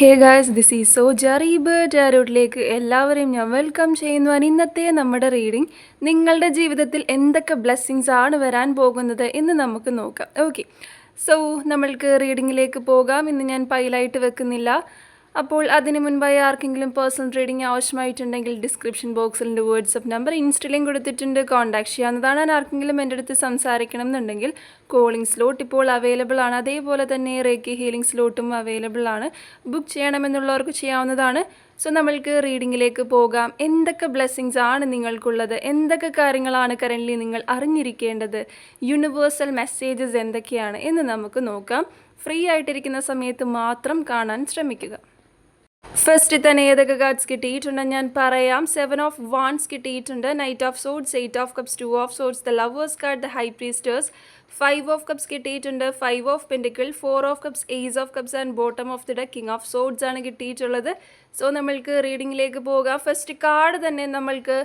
Hey guys this is so ജറീബ് ജാരോട്ടിലേക്ക് എല്ലാവരെയും ഞാൻ വെൽക്കം ചെയ്യുന്നു. And ഇന്നത്തെ നമ്മുടെ റീഡിംഗ് നിങ്ങളുടെ ജീവിതത്തിൽ എന്തൊക്കെ ബ്ലെസ്സിങ്സ് ആണ് വരാൻ പോകുന്നത് എന്ന് നമുക്ക് നോക്കാം. ഓക്കെ സോ നമ്മൾക്ക് റീഡിങ്ങിലേക്ക് പോകാം. ഇന്ന് ഞാൻ പൈലായിട്ട് വെക്കുന്നില്ല. അപ്പോൾ അതിന് മുൻപായി ആർക്കെങ്കിലും പേഴ്സണൽ റീഡിംഗ് ആവശ്യമായിട്ടുണ്ടെങ്കിൽ ഡിസ്ക്രിപ്ഷൻ ബോക്സിൽ വാട്സപ്പ് നമ്പർ ഇൻസ്റ്റയിലും കൊടുത്തിട്ടുണ്ട്. കോൺടാക്ട് ചെയ്യാവുന്നതാണ് ആർക്കെങ്കിലും എന്റെ അടുത്ത് സംസാരിക്കണം എന്നുണ്ടെങ്കിൽ. കോളിംഗ് സ്ലോട്ട് ഇപ്പോൾ അവൈലബിൾ ആണ്. അതേപോലെ തന്നെ റേക്കി ഹീലിംഗ് സ്ലോട്ടും അവൈലബിൾ ആണ്. ബുക്ക് ചെയ്യണമെന്നുള്ളവർക്ക് ചെയ്യാവുന്നതാണ്. സോ നമ്മൾക്ക് റീഡിങ്ങിലേക്ക് പോകാം. എന്തൊക്കെ ബ്ലെസ്സിങ്സ് ആണ് നിങ്ങൾക്കുള്ളത്? എന്തൊക്കെ കാര്യങ്ങളാണ് കറന്റ്ലി നിങ്ങൾ അറിഞ്ഞിരിക്കേണ്ടത്? യൂണിവേഴ്സൽ മെസ്സേജസ് എന്തൊക്കെയാണ് എന്ന് നമുക്ക് നോക്കാം. ഫ്രീ ആയിട്ടിരിക്കുന്ന സമയത്ത് മാത്രം കാണാൻ ശ്രമിക്കുക. ഫസ്റ്റ് തന്നെ ഏതൊക്കെ കാർഡ്സ് കിട്ടിയിട്ടുണ്ട്? ഞാൻ പറയാം. സെവൻ ഓഫ് വാൺസ് കിട്ടിയിട്ടുണ്ട്. Knight of swords eight of cups two of swords the lovers card the high priestess five of cups കിട്ടിയിട്ടുണ്ട്. Five of pentacle four of cups ace of cups and bottom of the the king of swords ആണ് കിട്ടിയിട്ടുള്ളത്. So നമ്മൾക്ക് റീഡിങ്ങിലേക്ക് പോകാം. First card തന്നെ നമ്മൾക്ക്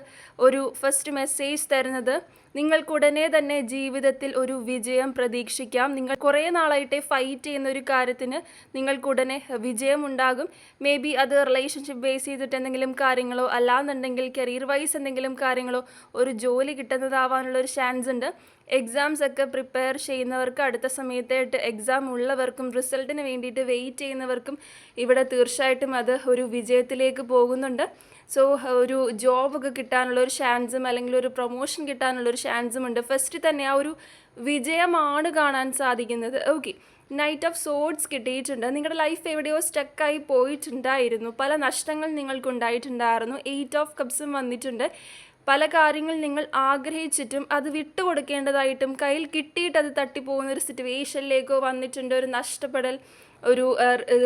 ഒരു first message തരുന്നത്. നിങ്ങൾക്കുടനെ തന്നെ ജീവിതത്തിൽ ഒരു വിജയം പ്രതീക്ഷിക്കാം. നിങ്ങൾ കുറേ നാളായിട്ട് ഫൈറ്റ് ചെയ്യുന്ന ഒരു കാര്യത്തിന് നിങ്ങൾക്കുടനെ വിജയം ഉണ്ടാകും മേ ബി അത് റിലേഷൻഷിപ്പ് ബേസ് ചെയ്തിട്ട് എന്തെങ്കിലും കാര്യങ്ങളോ അല്ലാന്നുണ്ടെങ്കിൽ കരിയർ വൈസ് എന്തെങ്കിലും കാര്യങ്ങളോ ഒരു ജോലി കിട്ടുന്നതാവാനുള്ള ഒരു ചാൻസ് ഉണ്ട്. എക്സാംസ് ഒക്കെ പ്രിപ്പയർ ചെയ്യുന്നവർക്ക് അടുത്ത സമയത്തായിട്ട് എക്സാം ഉള്ളവർക്കും റിസൾട്ടിന് വേണ്ടിയിട്ട് വെയിറ്റ് ചെയ്യുന്നവർക്കും ഇവിടെ തീർച്ചയായിട്ടും അത് ഒരു വിജയത്തിലേക്ക് പോകുന്നുണ്ട്. സോ ഒരു ജോബൊക്കെ കിട്ടാനുള്ള ഒരു ചാൻസും അല്ലെങ്കിൽ ഒരു പ്രൊമോഷൻ കിട്ടാനുള്ള ഒരു ചാൻസും ഉണ്ട്. ഫസ്റ്റ് തന്നെ ആ ഒരു വിജയമാണ് കാണാൻ സാധിക്കുന്നത്. ഓക്കെ. നൈറ്റ് ഓഫ് സോഡ്സ് കിട്ടിയിട്ടുണ്ട്. നിങ്ങളുടെ ലൈഫ് എവിടെയോ സ്റ്റക്കായി പോയിട്ടുണ്ടായിരുന്നു. പല നഷ്ടങ്ങൾ നിങ്ങൾക്കുണ്ടായിട്ടുണ്ടായിരുന്നു. എയ്റ്റ് ഓഫ് കപ്സും വന്നിട്ടുണ്ട്. പല കാര്യങ്ങൾ നിങ്ങൾ ആഗ്രഹിച്ചിട്ടും അത് വിട്ടുകൊടുക്കേണ്ടതായിട്ടും കയ്യിൽ കിട്ടിയിട്ട് അത് തട്ടിപ്പോകുന്ന ഒരു സിറ്റുവേഷനിലേക്കോ വന്നിട്ടുണ്ട്. ഒരു നഷ്ടപ്പെടൽ ഒരു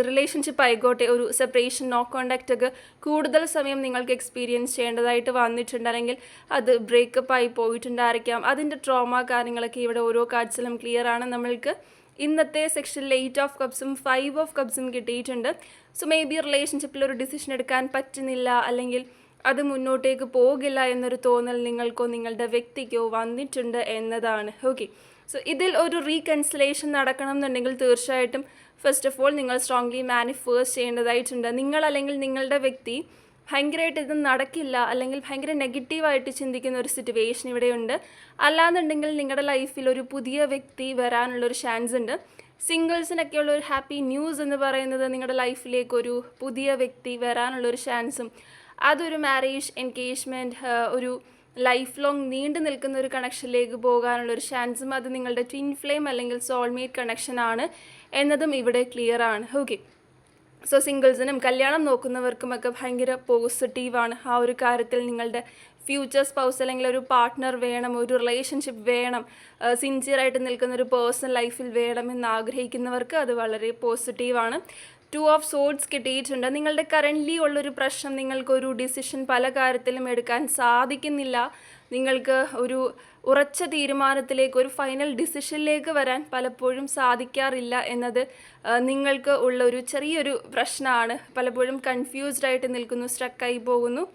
റിലേഷൻഷിപ്പ് ആയിക്കോട്ടെ ഒരു സെപ്പറേഷൻ നോ കോണ്ടാക്റ്റ് ഒക്കെ കൂടുതൽ സമയം നിങ്ങൾക്ക് എക്സ്പീരിയൻസ് ചെയ്യേണ്ടതായിട്ട് വന്നിട്ടുണ്ട്. അല്ലെങ്കിൽ അത് ബ്രേക്കപ്പ് ആയി പോയിട്ടുണ്ടായിരിക്കാം. അതിന്റെ ട്രോമ കാര്യങ്ങളൊക്കെ ഇവിടെ ഓരോ കാർഡ്സിലും ക്ലിയർ ആണ്. നമ്മൾക്ക് ഇന്നത്തെ സെക്ഷനിൽ എയ്റ്റ് ഓഫ് കപ്സും ഫൈവ് ഓഫ് കപ്സും കിട്ടിയിട്ടുണ്ട്. സോ മേ ബി റിലേഷൻഷിപ്പിൽ ഒരു ഡിസിഷൻ എടുക്കാൻ പറ്റുന്നില്ല. അല്ലെങ്കിൽ അത് മുന്നോട്ടേക്ക് പോകില്ല എന്നൊരു തോന്നൽ നിങ്ങൾക്കോ നിങ്ങളുടെ വ്യക്തിക്കോ വന്നിട്ടുണ്ട് എന്നതാണ്. ഓക്കെ സോ ഇതിൽ ഒരു റീകൺസിലേഷൻ നടക്കണം എന്നുണ്ടെങ്കിൽ തീർച്ചയായിട്ടും ഫസ്റ്റ് ഓഫ് ഓൾ നിങ്ങൾ സ്ട്രോങ്ലി മാനിഫേഴ്സ് ചെയ്യേണ്ടതായിട്ടുണ്ട്. നിങ്ങൾ അല്ലെങ്കിൽ നിങ്ങളുടെ വ്യക്തി ഭയങ്കരമായിട്ട് ഇത് നടക്കില്ല അല്ലെങ്കിൽ ഭയങ്കര നെഗറ്റീവായിട്ട് ചിന്തിക്കുന്ന ഒരു സിറ്റുവേഷൻ ഇവിടെയുണ്ട്. അല്ലാന്നുണ്ടെങ്കിൽ നിങ്ങളുടെ ലൈഫിൽ ഒരു പുതിയ വ്യക്തി വരാനുള്ളൊരു ചാൻസ് ഉണ്ട്. സിംഗിൾസിനൊക്കെയുള്ള ഒരു ഹാപ്പി ന്യൂസ് എന്ന് പറയുന്നത് നിങ്ങളുടെ ലൈഫിലേക്ക് ഒരു പുതിയ വ്യക്തി വരാനുള്ളൊരു ചാൻസും അതൊരു മാരേജ് എൻഗേജ്മെന്റ് ഒരു ലൈഫ് ലോങ് നീണ്ടു നിൽക്കുന്ന ഒരു കണക്ഷനിലേക്ക് പോകാനുള്ള ഒരു ചാൻസും അത് നിങ്ങളുടെ ട്വിൻ ഫ്ലെയിം അല്ലെങ്കിൽ സോൾമേറ്റ് കണക്ഷൻ ആണ് എന്നതും ഇവിടെ ക്ലിയർ ആണ്. ഓക്കെ സോ സിംഗിൾസിനും കല്യാണം നോക്കുന്നവർക്കുമൊക്കെ ഭയങ്കര പോസിറ്റീവാണ് ആ ഒരു കാര്യത്തിൽ നിങ്ങളുടെ ഫ്യൂച്ചർ സ്പൗസ് അല്ലെങ്കിൽ ഒരു പാർട്ട്ണർ വേണം ഒരു റിലേഷൻഷിപ്പ് വേണം സിൻസിയറായിട്ട് നിൽക്കുന്ന ഒരു പേഴ്സണൽ ലൈഫിൽ വേണമെന്ന് ആഗ്രഹിക്കുന്നവർക്ക് അത് വളരെ പോസിറ്റീവാണ് ടു ഓഫ് സോഡ്സ് കിട്ടിയിട്ടുണ്ട്. നിങ്ങളുടെ കറന്റ്ലി ഉള്ളൊരു പ്രശ്നം നിങ്ങൾക്കൊരു ഡിസിഷൻ പല കാര്യത്തിലും എടുക്കാൻ സാധിക്കുന്നില്ല. നിങ്ങൾക്ക് ഒരു ഉറച്ച തീരുമാനത്തിലേക്ക് ഒരു ഫൈനൽ ഡിസിഷനിലേക്ക് വരാൻ പലപ്പോഴും സാധിക്കാറില്ല എന്നത് നിങ്ങൾക്ക് ഉള്ള ഒരു ചെറിയൊരു പ്രശ്നമാണ്. പലപ്പോഴും കൺഫ്യൂസ്ഡ് ആയിട്ട് നിൽക്കുന്നു സ്ട്രക്കായി പോകുന്നു.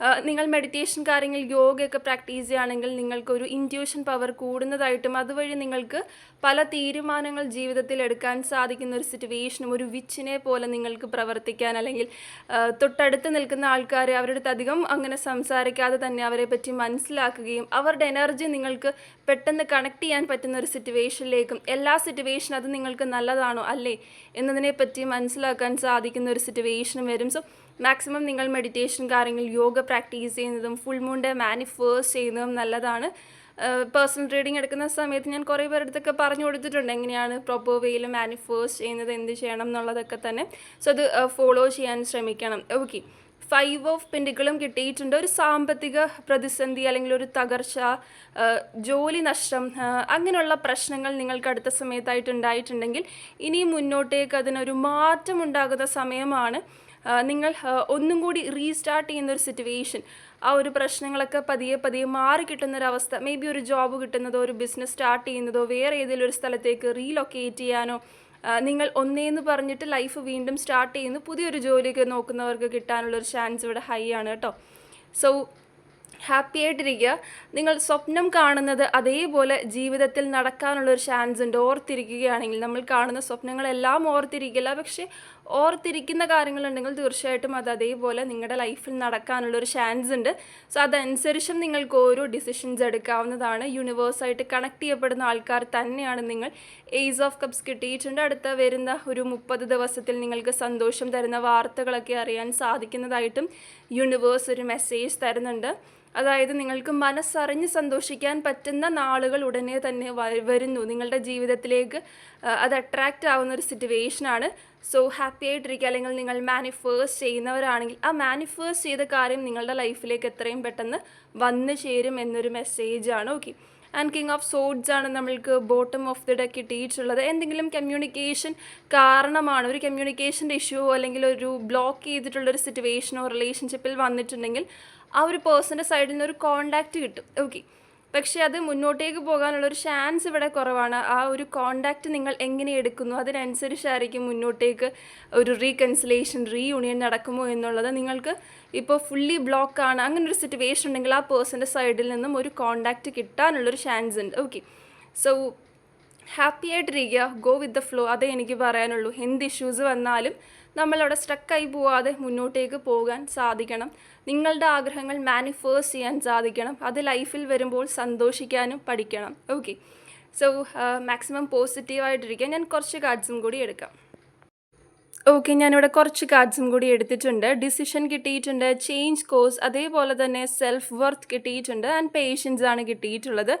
നിങ്ങൾ മെഡിറ്റേഷൻ കാര്യങ്ങൾ യോഗയൊക്കെ പ്രാക്ടീസ് ചെയ്യുകയാണെങ്കിൽ നിങ്ങൾക്കൊരു ഇന്റ്യൂഷൻ പവർ കൂടുന്നതായിട്ടും അതുവഴി നിങ്ങൾക്ക് പല തീരുമാനങ്ങൾ ജീവിതത്തിൽ എടുക്കാൻ സാധിക്കുന്ന ഒരു സിറ്റുവേഷനും ഒരു വിച്ചിനെ പോലെ നിങ്ങൾക്ക് പ്രവർത്തിക്കാൻ അല്ലെങ്കിൽ തൊട്ടടുത്ത് നിൽക്കുന്ന ആൾക്കാരെ അവരുടെ അധികം അങ്ങനെ സംസാരിക്കാതെ തന്നെ അവരെ പറ്റി മനസ്സിലാക്കുകയും അവരുടെ എനർജി നിങ്ങൾക്ക് പെട്ടെന്ന് കണക്ട് ചെയ്യാൻ പറ്റുന്ന ഒരു സിറ്റുവേഷനിലേക്കും എല്ലാ സിറ്റുവേഷൻ അത് നിങ്ങൾക്ക് നല്ലതാണോ അല്ലേ എന്നതിനെ പറ്റി മനസ്സിലാക്കാൻ സാധിക്കുന്ന ഒരു സിറ്റുവേഷനും വരും. സോ മാക്സിമം നിങ്ങൾ മെഡിറ്റേഷൻ കാര്യങ്ങൾ യോഗ പ്രാക്ടീസ് ചെയ്യുന്നതും ഫുൾ ഡേ മാനിഫേഴ്സ് ചെയ്യുന്നതും നല്ലതാണ്. പേഴ്സണൽ റീഡിങ് എടുക്കുന്ന സമയത്ത് ഞാൻ കുറേ പേരുടെ അടുത്തൊക്കെ പറഞ്ഞു കൊടുത്തിട്ടുണ്ട് എങ്ങനെയാണ് പ്രോപ്പർ വേയിൽ മാനിഫേഴ്സ് ചെയ്യുന്നത് എന്ത് ചെയ്യണം എന്നുള്ളതൊക്കെ തന്നെ. സോ അത് ഫോളോ ചെയ്യാൻ ശ്രമിക്കണം. ഓക്കെ ഫൈവ് ഓഫ് പെൻഡിക്കിളും കിട്ടിയിട്ടുണ്ട്. ഒരു സാമ്പത്തിക പ്രതിസന്ധി അല്ലെങ്കിൽ ഒരു തകർച്ച ജോലി നഷ്ടം അങ്ങനെയുള്ള പ്രശ്നങ്ങൾ നിങ്ങൾക്ക് അടുത്ത സമയത്തായിട്ട് ഉണ്ടായിട്ടുണ്ടെങ്കിൽ ഇനി മുന്നോട്ടേക്ക് അതിനൊരു മാറ്റം ഉണ്ടാകുന്ന സമയമാണ്. നിങ്ങൾ ഒന്നും കൂടി റീസ്റ്റാർട്ട് ചെയ്യുന്ന ഒരു സിറ്റുവേഷൻ ആ ഒരു പ്രശ്നങ്ങളൊക്കെ പതിയെ പതിയെ മാറി കിട്ടുന്നൊരവസ്ഥ മേ ബി ഒരു ജോബ് കിട്ടുന്നതോ ഒരു ബിസിനസ് സ്റ്റാർട്ട് ചെയ്യുന്നതോ വേറെ ഏതെങ്കിലും ഒരു സ്ഥലത്തേക്ക് റീലൊക്കേറ്റ് ചെയ്യാനോ നിങ്ങൾ ഒന്നേന്ന് പറഞ്ഞിട്ട് ലൈഫ് വീണ്ടും സ്റ്റാർട്ട് ചെയ്യുന്നു പുതിയൊരു ജോലിയൊക്കെ നോക്കുന്നവർക്ക് കിട്ടാനുള്ള ഒരു ചാൻസ് ഇവിടെ ഹൈ ആണ് കേട്ടോ. സോ ഹാപ്പി ആയിട്ടിരിക്കുക. നിങ്ങൾ സ്വപ്നം കാണുന്നത് അതേപോലെ ജീവിതത്തിൽ നടക്കാനുള്ളൊരു ചാൻസ് ഉണ്ട് ഓർത്തിരിക്കുകയാണെങ്കിൽ നമ്മൾ കാണുന്ന സ്വപ്നങ്ങളെല്ലാം ഓർത്തിരിക്കില്ല പക്ഷേ ഓർത്തിരിക്കുന്ന കാര്യങ്ങളുണ്ടെങ്കിൽ തീർച്ചയായിട്ടും അത് അതേപോലെ നിങ്ങളുടെ ലൈഫിൽ നടക്കാനുള്ളൊരു ചാൻസ് ഉണ്ട്. സോ അതനുസരിച്ചും നിങ്ങൾക്ക് ഓരോ ഡിസിഷൻസ് എടുക്കാവുന്നതാണ്. യൂണിവേഴ്സായിട്ട് കണക്ട് ചെയ്യപ്പെടുന്ന ആൾക്കാർ തന്നെയാണ് നിങ്ങൾ. ഏസ് ഓഫ് കപ്സ് കിട്ടിയിട്ടുണ്ട്. അടുത്ത വരുന്ന ഒരു മുപ്പത് ദിവസത്തിൽ നിങ്ങൾക്ക് സന്തോഷം തരുന്ന വാർത്തകളൊക്കെ അറിയാൻ സാധിക്കുന്നതായിട്ടും യൂണിവേഴ്സ് ഒരു മെസ്സേജ് തരുന്നുണ്ട്. അതായത് നിങ്ങൾക്ക് മനസ്സറിഞ്ഞ് സന്തോഷിക്കാൻ പറ്റുന്ന നാളുകൾ ഉടനെ തന്നെ വരുന്നു. നിങ്ങളുടെ ജീവിതത്തിലേക്ക് അത് അട്രാക്റ്റ് ആവുന്ന ഒരു സിറ്റുവേഷനാണ് സോ ഹാപ്പി ആയിട്ടിരിക്കുക. അല്ലെങ്കിൽ നിങ്ങൾ മാനിഫേഴ്സ് ചെയ്യുന്നവരാണെങ്കിൽ ആ മാനിഫേഴ്സ് ചെയ്ത കാര്യം നിങ്ങളുടെ ലൈഫിലേക്ക് എത്രയും പെട്ടെന്ന് വന്നു ചേരും എന്നൊരു മെസ്സേജാണ് okay and king of swords ആണ് നമ്മൾക്ക് ബോട്ടം ഓഫ് ദി ഡെ കിട്ടിയിട്ടുള്ളത്. എന്തെങ്കിലും കമ്മ്യൂണിക്കേഷൻ കാരണമാണ് ഒരു കമ്മ്യൂണിക്കേഷന്റെ ഇഷ്യൂ അല്ലെങ്കിൽ ഒരു ബ്ലോക്ക് ചെയ്തിട്ടുള്ളൊരു സിറ്റുവേഷനോ റിലേഷൻഷിപ്പിൽ വന്നിട്ടുണ്ടെങ്കിൽ ആ ഒരു പേഴ്സന്റെ സൈഡിൽ നിന്ന് ഒരു കോണ്ടാക്റ്റ് കിട്ടും. ഓക്കെ പക്ഷേ അത് മുന്നോട്ടേക്ക് പോകാനുള്ള ഒരു ചാൻസ് ഇവിടെ കുറവാണ്. ആ ഒരു കോണ്ടാക്റ്റ് നിങ്ങൾ എങ്ങനെ എടുക്കുന്നു? അതിനനുസരിച്ചായിരിക്കും മുന്നോട്ടേക്ക് ഒരു റീകൺസിലേഷൻ റീയൂണിയൻ നടക്കുമോ എന്നുള്ളത് നിങ്ങൾക്ക് ഇപ്പോൾ ഫുള്ളി ബ്ലോക്കാണ് അങ്ങനെ ഒരു സിറ്റുവേഷൻ ഉണ്ടെങ്കിൽ ആ പേഴ്സന്റെ സൈഡിൽ നിന്നും ഒരു കോണ്ടാക്റ്റ് കിട്ടാനുള്ളൊരു ചാൻസ് ഉണ്ട്. ഓക്കെ സോ ഹാപ്പി ആയിട്ടിരിക്കുക. ഗോ വിത്ത് ദ ഫ്ലോ അതേ എനിക്ക് പറയാനുള്ളൂ. എന്ത് ഇഷ്യൂസ് വന്നാലും നമ്മളവിടെ സ്ട്രക്കായി പോവാതെ മുന്നോട്ടേക്ക് പോകാൻ സാധിക്കണം. നിങ്ങളുടെ ആഗ്രഹങ്ങൾ മാനിഫേഴ്സ് ചെയ്യാൻ സാധിക്കണം. അത് ലൈഫിൽ വരുമ്പോൾ സന്തോഷിക്കാനും പഠിക്കണം. ഓക്കെ സോ മാക്സിമം പോസിറ്റീവായിട്ടിരിക്കുക ഞാൻ കുറച്ച് കാർഡ്സും കൂടി എടുക്കാം. ഓക്കെ ഞാനിവിടെ കുറച്ച് കാർഡ്സും കൂടി എടുത്തിട്ടുണ്ട്. ഡിസിഷൻ കിട്ടിയിട്ടുണ്ട് ചേഞ്ച് കോഴ്സ് അതേപോലെ തന്നെ സെൽഫ് വർത്ത് കിട്ടിയിട്ടുണ്ട് ആൻഡ് പേഷ്യൻസ് ആണ് കിട്ടിയിട്ടുള്ളത്.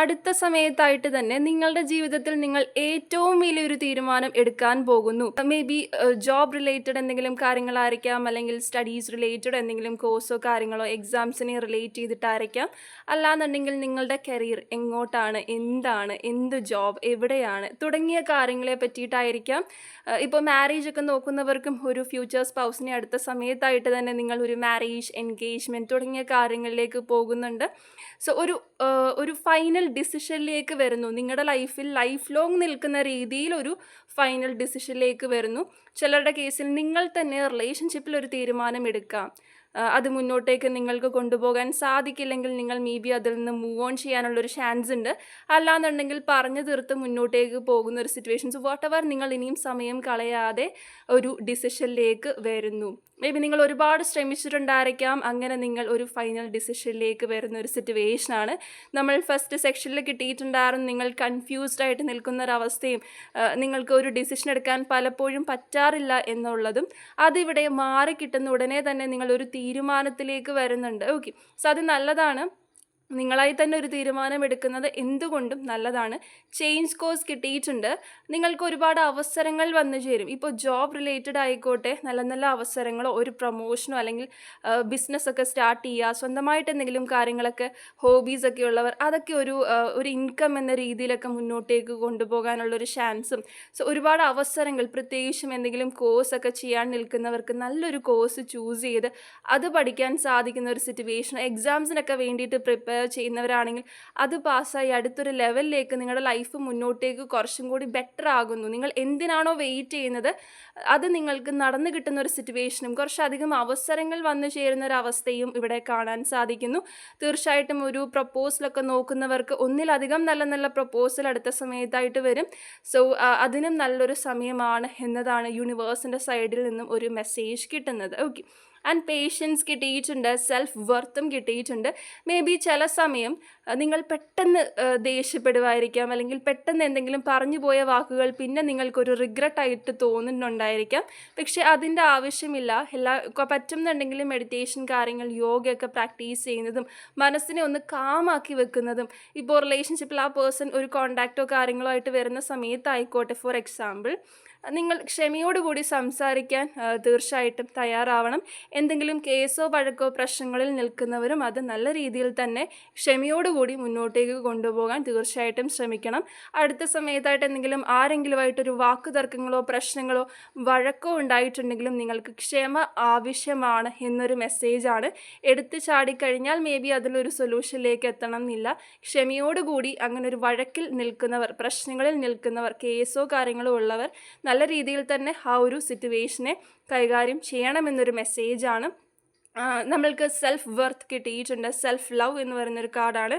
അടുത്ത സമയത്തായിട്ട് തന്നെ നിങ്ങളുടെ ജീവിതത്തിൽ നിങ്ങൾ ഏറ്റവും വലിയൊരു തീരുമാനം എടുക്കാൻ പോകുന്നു. മേ ബി ജോബ് റിലേറ്റഡ് എന്തെങ്കിലും കാര്യങ്ങളായിരിക്കാം അല്ലെങ്കിൽ സ്റ്റഡീസ് റിലേറ്റഡ് എന്തെങ്കിലും കോഴ്സോ കാര്യങ്ങളോ എക്സാംസിനെ റിലേറ്റ് ചെയ്തിട്ടായിരിക്കാം. അല്ലാന്നുണ്ടെങ്കിൽ നിങ്ങളുടെ കരിയർ എങ്ങോട്ടാണ് എന്താണ് എന്ത് ജോബ് എവിടെയാണ് തുടങ്ങിയ കാര്യങ്ങളെ പറ്റിയിട്ടായിരിക്കാം. ഇപ്പോൾ മാരേജ് ഒക്കെ നോക്കുന്നവർക്കും ഒരു ഫ്യൂച്ചർ സ്പൗസിനെ അടുത്ത സമയത്തായിട്ട് തന്നെ നിങ്ങൾ ഒരു മാരേജ് എൻഗേജ്മെന്റ് തുടങ്ങിയ കാര്യങ്ങളിലേക്ക് പോകുന്നുണ്ട്. സോ ഒരു ഒരു ഫൈനൽ ഡിസിഷനിലേക്ക് വരുന്നു. നിങ്ങളുടെ ലൈഫിൽ ലൈഫ് ലോങ് നിൽക്കുന്ന രീതിയിൽ ഒരു ഫൈനൽ ഡിസിഷനിലേക്ക് വരുന്നു. ചിലരുടെ കേസിൽ നിങ്ങൾ തന്നെ റിലേഷൻഷിപ്പിൽ ഒരു തീരുമാനം എടുക്കാം. അത് മുന്നോട്ടേക്ക് നിങ്ങൾക്ക് കൊണ്ടുപോകാൻ സാധിക്കില്ലെങ്കിൽ നിങ്ങൾ മേ ബി അതിൽ നിന്ന് മൂവ് ഓൺ ചെയ്യാനുള്ളൊരു ചാൻസ് ഉണ്ട്. അല്ലാന്നുണ്ടെങ്കിൽ പറഞ്ഞു തീർത്ത് മുന്നോട്ടേക്ക് പോകുന്ന ഒരു സിറ്റുവേഷൻസ് വാട്ട് എവർ നിങ്ങൾ ഇനിയും സമയം കളയാതെ ഒരു ഡിസിഷനിലേക്ക് വരുന്നു. മേ ബി നിങ്ങൾ ഒരുപാട് ശ്രമിച്ചിട്ടുണ്ടായിരിക്കാം. അങ്ങനെ നിങ്ങൾ ഒരു ഫൈനൽ ഡിസിഷനിലേക്ക് വരുന്ന ഒരു സിറ്റുവേഷനാണ് നമ്മൾ ഫസ്റ്റ് സെക്ഷനിൽ കിട്ടിയിട്ടുണ്ടായിരുന്നു. നിങ്ങൾ കൺഫ്യൂസ്ഡ് ആയിട്ട് നിൽക്കുന്ന ഒരവസ്ഥയും ആ, നിങ്ങൾക്ക് ഒരു ഡിസിഷൻ എടുക്കാൻ പലപ്പോഴും പറ്റാറില്ല എന്നുള്ളതും അതിവിടെ മാറി കിട്ടുന്ന ഉടനെ തന്നെ നിങ്ങൾ ഒരു തീരുമാനത്തിലേക്ക് വരുന്നുണ്ട്. ഓക്കെ സോ അത് നല്ലതാണ്. നിങ്ങളായി തന്നെ ഒരു തീരുമാനം എടുക്കുന്നത് എന്തുകൊണ്ടും നല്ലതാണ്. ചേഞ്ച് കോഴ്സ് കിട്ടിയിട്ടുണ്ട്. നിങ്ങൾക്ക് ഒരുപാട് അവസരങ്ങൾ വന്നു ചേരും. ഇപ്പോൾ ജോബ് റിലേറ്റഡ് ആയിക്കോട്ടെ നല്ല നല്ല അവസരങ്ങളോ ഒരു പ്രൊമോഷനോ അല്ലെങ്കിൽ ബിസിനസ്സൊക്കെ സ്റ്റാർട്ട് ചെയ്യുക സ്വന്തമായിട്ട് എന്തെങ്കിലും കാര്യങ്ങളൊക്കെ ഹോബീസൊക്കെ ഉള്ളവർ അതൊക്കെ ഒരു ഒരു ഇൻകം എന്ന രീതിയിലൊക്കെ മുന്നോട്ടേക്ക് കൊണ്ടുപോകാനുള്ളൊരു ചാൻസും സോ ഒരുപാട് അവസരങ്ങൾ പ്രത്യേകിച്ചും എന്തെങ്കിലും കോഴ്സൊക്കെ ചെയ്യാൻ നിൽക്കുന്നവർക്ക് നല്ലൊരു കോഴ്സ് ചൂസ് ചെയ്ത് അത് പഠിക്കാൻ സാധിക്കുന്ന ഒരു സിറ്റുവേഷൻ എക്സാംസിനൊക്കെ വേണ്ടിയിട്ട് പ്രിപ്പയർ ചെയ്യുന്നവരാണെങ്കിൽ അത് പാസ്സായി അടുത്തൊരു ലെവലിലേക്ക് നിങ്ങളുടെ ലൈഫ് മുന്നോട്ടേക്ക് കുറച്ചും കൂടി ബെറ്റർ ആകുന്നു. നിങ്ങൾ എന്തിനാണോ വെയിറ്റ് ചെയ്യുന്നത്? അത് നിങ്ങൾക്ക് നടന്നു കിട്ടുന്ന ഒരു സിറ്റുവേഷനും കുറച്ചധികം അവസരങ്ങൾ വന്നു ചേരുന്ന ഒരു അവസ്ഥയും ഇവിടെ കാണാൻ സാധിക്കുന്നു. തീർച്ചയായിട്ടും ഒരു പ്രപ്പോസലൊക്കെ നോക്കുന്നവർക്ക് ഒന്നിലധികം നല്ല നല്ല പ്രപ്പോസൽ അടുത്ത സമയത്തായിട്ട് വരും. സോ അതിനും നല്ലൊരു സമയമാണ് എന്നതാണ് യൂണിവേഴ്സിന്റെ സൈഡിൽ നിന്നും ഒരു മെസ്സേജ് കിട്ടുന്നത്. ഓക്കെ ആൻഡ് പേഷ്യൻസ് കിട്ടിയിട്ടുണ്ട് സെൽഫ് വർത്തും കിട്ടിയിട്ടുണ്ട്. മേ ബി ചില സമയം നിങ്ങൾ പെട്ടെന്ന് ദേഷ്യപ്പെടുമായിരിക്കാം അല്ലെങ്കിൽ പെട്ടെന്ന് എന്തെങ്കിലും പറഞ്ഞു പോയ വാക്കുകൾ പിന്നെ നിങ്ങൾക്കൊരു റിഗ്രറ്റ് ആയിട്ട് തോന്നുന്നുണ്ടായിരിക്കാം. പക്ഷേ അതിന്റെ ആവശ്യമില്ല. എല്ലാ പറ്റുന്നുണ്ടെങ്കിലും മെഡിറ്റേഷൻ കാര്യങ്ങൾ യോഗയൊക്കെ പ്രാക്ടീസ് ചെയ്യുന്നതും മനസ്സിനെ ഒന്ന് കാമാക്കി വെക്കുന്നതും ഇപ്പോൾ റിലേഷൻഷിപ്പിൽ ആ പേഴ്സൺ ഒരു കോണ്ടാക്റ്റോ കാര്യങ്ങളോ ആയിട്ട് വരുന്ന സമയത്തായിക്കോട്ടെ. ഫോർ എക്സാമ്പിൾ നിങ്ങൾ ക്ഷമയോടുകൂടി സംസാരിക്കാൻ തീർച്ചയായിട്ടും തയ്യാറാവണം. എന്തെങ്കിലും കേസോ വഴക്കോ പ്രശ്നങ്ങളിൽ നിൽക്കുന്നവരും അത് നല്ല രീതിയിൽ തന്നെ ക്ഷമയോടുകൂടി മുന്നോട്ടേക്ക് കൊണ്ടുപോകാൻ തീർച്ചയായിട്ടും ശ്രമിക്കണം. അടുത്ത സമയത്തായിട്ട് എന്തെങ്കിലും ആരെങ്കിലുമായിട്ടൊരു വാക്കു തർക്കങ്ങളോ പ്രശ്നങ്ങളോ വഴക്കോ ഉണ്ടായിട്ടുണ്ടെങ്കിലും നിങ്ങൾക്ക് ക്ഷമ ആവശ്യമാണ് എന്നൊരു മെസ്സേജാണ് എടുത്തു ചാടിക്കഴിഞ്ഞാൽ മേ ബി അതിലൊരു സൊല്യൂഷനിലേക്ക് എത്തണം എന്നില്ല ക്ഷമയോടുകൂടി അങ്ങനെ ഒരു വഴക്കിൽ നിൽക്കുന്നവർ പ്രശ്നങ്ങളിൽ നിൽക്കുന്നവർ കേസോ കാര്യങ്ങളോ ഉള്ളവർ നല്ല രീതിയിൽ തന്നെ ആ ഒരു സിറ്റുവേഷനെ കൈകാര്യം ചെയ്യണമെന്നൊരു മെസ്സേജാണ് നമ്മൾക്ക് സെൽഫ് വർത്ത് കിട്ടിയിട്ടുണ്ട്. സെൽഫ് ലവ് എന്ന് പറയുന്നൊരു കാർഡാണ്.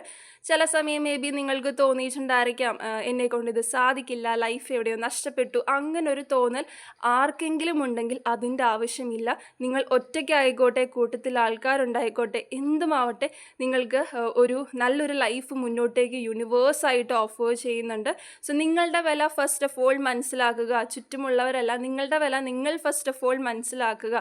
ചില സമയം മേ ബി നിങ്ങൾക്ക് തോന്നിയിട്ടുണ്ടായിരിക്കാം എന്നെ കൊണ്ട് ഇത് സാധിക്കില്ല ലൈഫ് എവിടെയോ നഷ്ടപ്പെട്ടു. അങ്ങനൊരു തോന്നൽ ആർക്കെങ്കിലും ഉണ്ടെങ്കിൽ അതിന്റെ ആവശ്യമില്ല. നിങ്ങൾ ഒറ്റയ്ക്കായിക്കോട്ടെ കൂട്ടത്തിൽ ആൾക്കാരുണ്ടായിക്കോട്ടെ എന്തുമാവട്ടെ നിങ്ങൾക്ക് ഒരു നല്ലൊരു ലൈഫ് മുന്നോട്ടേക്ക് യൂണിവേഴ്സായിട്ട് ഓഫർ ചെയ്യുന്നുണ്ട്. സോ നിങ്ങളുടെ വില ഫസ്റ്റ് ഓഫ് ഓൾ മനസ്സിലാക്കുക. ചുറ്റുമുള്ളവരല്ല നിങ്ങളുടെ വില നിങ്ങൾ ഫസ്റ്റ് ഓഫ് ഓൾ മനസ്സിലാക്കുക.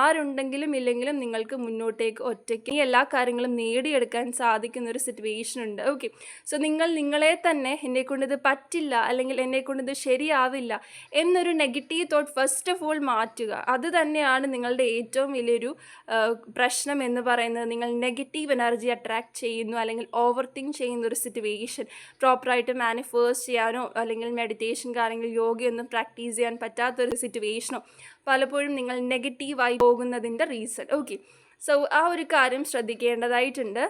ആരുണ്ടെങ്കിലും ഇല്ലെങ്കിലും നിങ്ങൾക്ക് മുന്നോട്ടേക്ക് ഒറ്റയ്ക്ക് എല്ലാ കാര്യങ്ങളും നേടിയെടുക്കാൻ സാധിക്കുന്ന ഒരു സിറ്റുവേഷൻ ഉണ്ട്. ഓക്കെ സോ നിങ്ങൾ നിങ്ങളെ തന്നെ എന്നെ കൊണ്ടിത് പറ്റില്ല അല്ലെങ്കിൽ എന്നെ കൊണ്ടിത് ശരിയാവില്ല എന്നൊരു negative thought first of all മാറ്റുക. അത് തന്നെയാണ് നിങ്ങളുടെ ഏറ്റവും വലിയൊരു പ്രശ്നം എന്ന് പറയുന്നത്. നിങ്ങൾ നെഗറ്റീവ് എനർജി അട്രാക്ട് ചെയ്യുന്നു അല്ലെങ്കിൽ ഓവർ തിങ്ക് ചെയ്യുന്ന ഒരു സിറ്റുവേഷൻ പ്രോപ്പറായിട്ട് മാനിഫേഴ്സ് ചെയ്യാനോ അല്ലെങ്കിൽ മെഡിറ്റേഷൻ കാര്യങ്ങൾ യോഗയൊന്നും പ്രാക്ടീസ് ചെയ്യാൻ പറ്റാത്തൊരു സിറ്റുവേഷനോ പലപ്പോഴും നിങ്ങൾ നെഗറ്റീവായി പോകുന്നതിന്റെ റീസൺ ഓക്കെ സോ ആ ഒരു കാര്യം ശ്രദ്ധിക്കേണ്ടതായിട്ടുണ്ട്.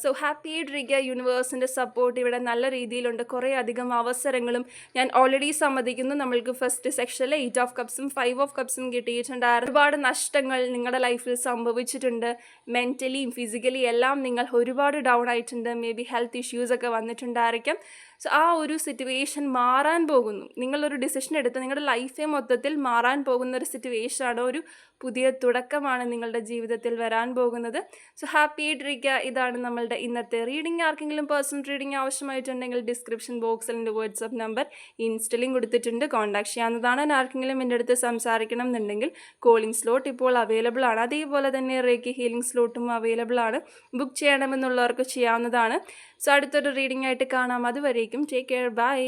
സോ ഹാപ്പി ഡ്രിഗ യൂണിവേഴ്സിന്റെ സപ്പോർട്ട് ഇവിടെ നല്ല രീതിയിലുണ്ട്. കുറേ അധികം അവസരങ്ങളും ഞാൻ ഓൾറെഡി സമ്മതിക്കുന്നു. നമ്മൾക്ക് ഫസ്റ്റ് സെക്ഷനിൽ എയ്റ്റ് ഓഫ് കപ്സും ഫൈവ് ഓഫ് കപ്സും കിട്ടിയിട്ടുണ്ടായിരുന്നു. ഒരുപാട് നഷ്ടങ്ങൾ നിങ്ങളുടെ ലൈഫിൽ സംഭവിച്ചിട്ടുണ്ട്. മെന്റലിയും ഫിസിക്കലി എല്ലാം നിങ്ങൾ ഒരുപാട് ഡൗൺ ആയിട്ടുണ്ട്. മേ ബി ഹെൽത്ത് ഇഷ്യൂസ് ഒക്കെ വന്നിട്ടുണ്ടായിരിക്കാം. സോ ആ ഒരു സിറ്റുവേഷൻ മാറാൻ പോകുന്നു. നിങ്ങളൊരു ഡിസിഷൻ എടുത്ത് നിങ്ങളുടെ ലൈഫെ മൊത്തത്തിൽ മാറാൻ പോകുന്ന ഒരു സിറ്റുവേഷനാണ് ഒരു പുതിയ തുടക്കമാണ് നിങ്ങളുടെ ജീവിതത്തിൽ വരാൻ പോകുന്നത്. സോ ഹാപ്പി ഡ്രിക്ക ഇതാണ് നമ്മളുടെ ഇന്നത്തെ റീഡിംഗ് ആർക്കെങ്കിലും പേഴ്സണൽ റീഡിംഗ് ആവശ്യമായിട്ടുണ്ടെങ്കിൽ ഡിസ്ക്രിപ്ഷൻ ബോക്സിൽ എന്റെ വാട്സപ്പ് നമ്പർ ഇൻസ്റ്റലിംഗ് കൊടുത്തിട്ടുണ്ട്. കോൺടാക്ട് ചെയ്യാവുന്നതാണ്. ആർക്കെങ്കിലും എന്റെ അടുത്ത് സംസാരിക്കണം എന്നുണ്ടെങ്കിൽ കോളിംഗ് സ്ലോട്ട് ഇപ്പോൾ അവൈലബിൾ ആണ്. അതേപോലെ തന്നെ റേക്കി ഹീലിംഗ് സ്ലോട്ടും അവൈലബിൾ ആണ്. ബുക്ക് ചെയ്യണമെന്നുള്ളവർക്ക് ചെയ്യാവുന്നതാണ്. സോ അടുത്തൊരു റീഡിംഗ് ആയിട്ട് കാണാം. അതുവരേക്കും ടേക്ക് കെയർ ബൈ